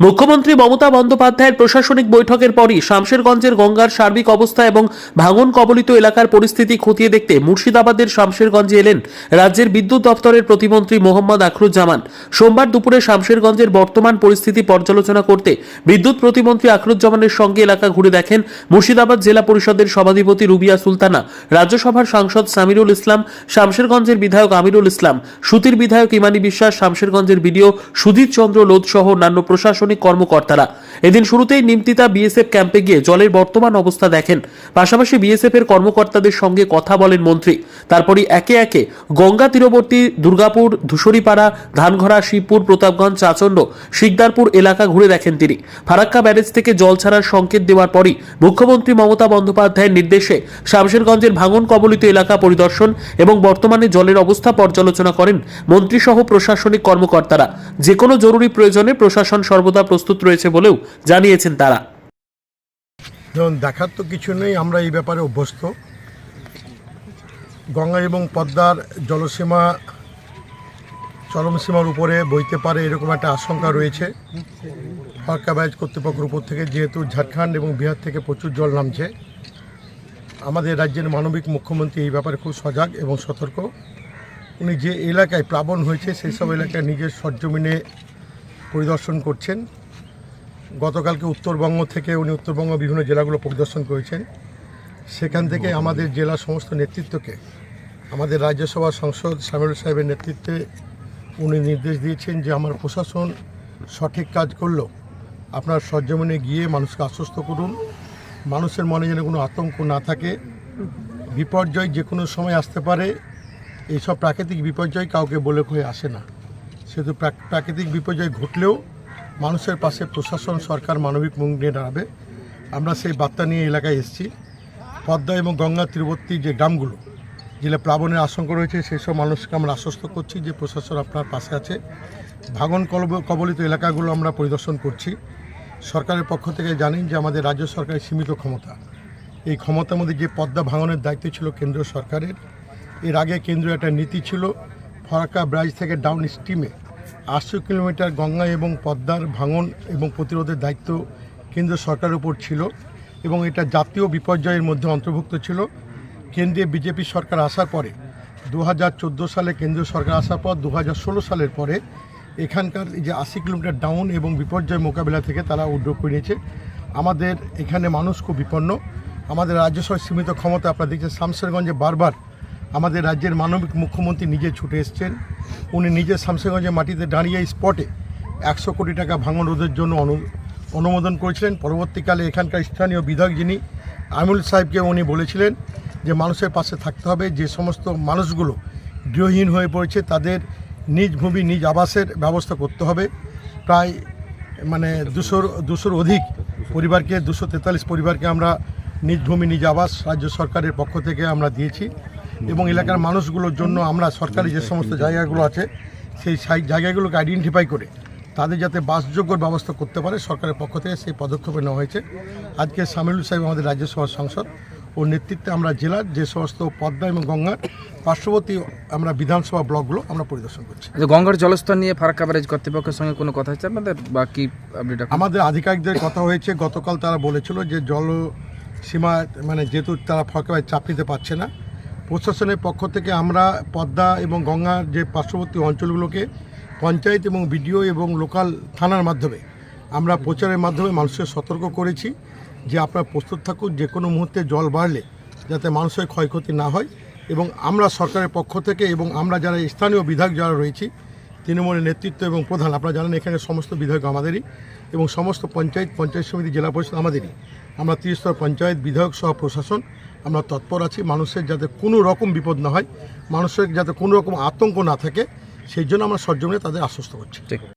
মুখ্যমন্ত্রী মমতা বন্দ্যোপাধ্যায়ের প্রশাসনিক বৈঠকের পরই শামশেরগঞ্জের গঙ্গার সার্বিক অবস্থা এবং ভাঙন কবলিত এলাকার পরিস্থিতি খতিয়ে দেখতে মুর্শিদাবাদের শামশেরগঞ্জে এলেন রাজ্যের বিদ্যুৎ দপ্তরের প্রতিমন্ত্রী মোহাম্মদ আখরুজ্জামান। সোমবার দুপুরে শামশেরগঞ্জের বর্তমান পরিস্থিতি পর্যালোচনা করতে বিদ্যুৎ প্রতিমন্ত্রী আখরুজ্জামানের সঙ্গে এলাকা ঘুরে দেখেন মুর্শিদাবাদ জেলা পরিষদের সভাধিপতি রুবিয়া সুলতানা, রাজ্যসভার সাংসদ সামিরুল ইসলাম, শামশেরগঞ্জের বিধায়ক আমিরুল ইসলাম, সুতির বিধায়ক ইমানি বিশ্বাস, শামশেরগঞ্জের বিডিও সুধীর চন্দ্র লোধ সহ অন্যান্য প্রশাসনিক কর্মকর্তারা। এদিন শুরুতেই নিমতিতা বিএসএফ ক্যাম্পে গিয়ে জলের বর্তমান অবস্থা দেখেন। পাশাপাশি বিএসএফ এর কর্মকর্তাদের সঙ্গে কথা বলেন মন্ত্রী। তারপরই একে একে গঙ্গা তীরবর্তী, দুর্গাপুর, ধূসরিপাড়া, ধানঘরা, শিবপুর, প্রতাপগঞ্জ, চাচণ্ড, শিকদারপুর এলাকা ঘুরে দেখেন তিনি। ফারাক্কা ব্যারেজ থেকে জল ছাড়ার সংকেত দেওয়ার পরই মুখ্যমন্ত্রী মমতা বন্দ্যোপাধ্যায়ের নির্দেশে শামশেরগঞ্জের ভাঙন কবলিত এলাকা পরিদর্শন এবং বর্তমানে জলের অবস্থা পর্যালোচনা করেন মন্ত্রীসহ প্রশাসনিক কর্মকর্তারা। যে কোনো জরুরি প্রয়োজনে প্রশাসন সর্বদা প্রস্তুত রয়েছে বলেও জানিয়েছেন তারা। যেমন দেখার তো কিছু নেই, আমরা এই ব্যাপারে অভ্যস্ত। গঙ্গা এবং পদ্মার জলসীমা, চরমসীমার উপরে বইতে পারে এরকম একটা আশঙ্কা রয়েছে। ফারাক্কা ব্যাজ কর্তৃপক্ষের উপর থেকে যেহেতু ঝাড়খণ্ড এবং বিহার থেকে প্রচুর জল নামছে, আমাদের রাজ্যের মানবিক মুখ্যমন্ত্রী এই ব্যাপারে খুব সজাগ এবং সতর্ক। উনি যে এলাকায় প্লাবন হয়েছে, সেই সব এলাকায় নিজের সরজমিনে পরিদর্শন করছেন। গতকালকে উত্তরবঙ্গ থেকে উনি উত্তরবঙ্গ বিভিন্ন জেলাগুলো পরিদর্শন করেছেন। সেখান থেকে আমাদের জেলার সমস্ত নেতৃত্বকে, আমাদের রাজ্যসভা সংসদ সামিরুল সাহেবের নেতৃত্বে উনি নির্দেশ দিয়েছেন যে আমার প্রশাসন সঠিক কাজ করল। আপনার সরজমিনে গিয়ে মানুষকে আশ্বস্ত করুন। মানুষের মনে যেন কোনো আতঙ্ক না থাকে। বিপর্যয় যে কোনো সময় আসতে পারে। এইসব প্রাকৃতিক বিপর্যয় কাউকে বলে কয়ে আসে না। সেহেতু প্রাক- প্রাকৃতিক বিপর্যয় ঘটলেও মানুষের পাশে প্রশাসন, সরকার মানবিক মুখ নিয়ে দাঁড়াবে। আমরা সেই বার্তা নিয়ে এলাকায় এসেছি। পদ্মা এবং গঙ্গা তীরবর্তী যে গ্রামগুলো, যেগুলো প্লাবনের আশঙ্কা রয়েছে সেই সব মানুষকে আমরা আশ্বস্ত করছি যে প্রশাসন আপনার পাশে আছে। ভাঙন কবলিত এলাকাগুলো আমরা পরিদর্শন করছি। সরকারের পক্ষ থেকে জানেন যে আমাদের রাজ্য সরকারের সীমিত ক্ষমতা। এই ক্ষমতার মধ্যে যে পদ্মা ভাঙনের দায়িত্ব ছিল কেন্দ্রীয় সরকারের, এর আগে কেন্দ্রীয় একটা নীতি ছিল, ফরাক্কা ব্রাইজ থেকে ডাউন স্ট্রিমে আটশো কিলোমিটার গঙ্গা এবং পদ্মার ভাঙন এবং প্রতিরোধের দায়িত্ব কেন্দ্র সরকারের উপর ছিল এবং এটা জাতীয় বিপর্যয়ের মধ্যে অন্তর্ভুক্ত ছিল। কেন্দ্রে বিজেপি সরকার আসার পরে দু হাজার চোদ্দ সালে কেন্দ্রীয় সরকার আসার পর দু হাজার ষোলো সালের পরে এখানকার যে আশি কিলোমিটার ডাউন এবং বিপর্যয় মোকাবিলা থেকে তারা উদ্যোগ নিয়েছে। আমাদের এখানে মানুষ খুব বিপন্ন। আমাদের রাজ্য সরকার সীমিত ক্ষমতা, আপনারা দেখছেন শামশেরগঞ্জে বারবার আমাদের রাজ্যের মানবিক মুখ্যমন্ত্রী নিজে ছুটে এসছেন। উনি নিজে শামশেরগঞ্জের মাটিতে দাঁড়িয়ে স্পটে একশো কোটি টাকা ভাঙন রোধের জন্য অনু, অনুমোদন করেছিলেন। পরবর্তীকালে এখানকার স্থানীয় বিধায়ক যিনি, আমিনুল সাহেবকে উনি বলেছিলেন যে মানুষের পাশে থাকতে হবে, যে সমস্ত মানুষগুলো গৃহহীন হয়ে পড়েছে, তাদের নিজ ভূমি, নিজ আবাসের ব্যবস্থা করতে হবে। প্রায় মানে দুশোর দুশোর অধিক পরিবারকে, দুশো তেতাল্লিশ পরিবারকে আমরা নিজ ভূমি, নিজ আবাস রাজ্য সরকারের পক্ষ থেকে আমরা দিয়েছি। এবং এলাকার মানুষগুলোর জন্য আমরা সরকারি যে সমস্ত জায়গাগুলো আছে সেই জায়গাগুলোকে আইডেন্টিফাই করে তাদের যাতে বাসযোগ্য ব্যবস্থা করতে পারে সরকারের পক্ষ থেকে সেই পদক্ষেপ নেওয়া হয়েছে। আজকে সামিলুল সাহেব আমাদের রাজ্যসভার সাংসদ। ওর নেতৃত্বে আমরা জেলার যে সমস্ত পদ্মা এবং গঙ্গার পার্শ্ববর্তী আমরা বিধানসভা ব্লকগুলো আমরা পরিদর্শন করছি। গঙ্গার জলস্তর নিয়ে ফারাক্কা ব্যারেজ কর্তৃপক্ষের সঙ্গে কোনো কথা হচ্ছে আপনাদের বা কি আমাদের আধিকারিকদের কথা হয়েছে গতকাল তারা বলেছিল যে জল সীমা মানে যেহেতু তারা ফরকাবায় চাপ নিতে পারছে না প্রশাসনের পক্ষ থেকে আমরা পদ্মা এবং গঙ্গার যে পার্শ্ববর্তী অঞ্চলগুলোকে, পঞ্চায়েত এবং বিডিও এবং লোকাল থানার মাধ্যমে আমরা প্রচারের মাধ্যমে মানুষকে সতর্ক করেছি যে আপনারা প্রস্তুত থাকুন, যে কোনো মুহূর্তে জল বাড়লে যাতে মানুষের ক্ষয়ক্ষতি না হয় এবং আমরা সরকারের পক্ষ থেকে এবং আমরা যারা স্থানীয় বিধায়ক যারা রয়েছি তৃণমূলের নেতৃত্ব এবং প্রধান, আপনারা জানেন এখানে সমস্ত বিধায়ক আমাদেরই এবং সমস্ত পঞ্চায়েত পঞ্চায়েত সমিতি, জেলা পরিষদ আমাদেরই। আমরা ত্রিস্তর পঞ্চায়েত, বিধায়ক সহ প্রশাসন, আমরা তৎপর আছি। মানুষের যাতে কোনো রকম বিপদ না হয়, মানুষের যাতে কোনো রকম আতঙ্ক না থাকে, সেই জন্য আমরা সরজমিনে তাদের আশ্বস্ত করছি।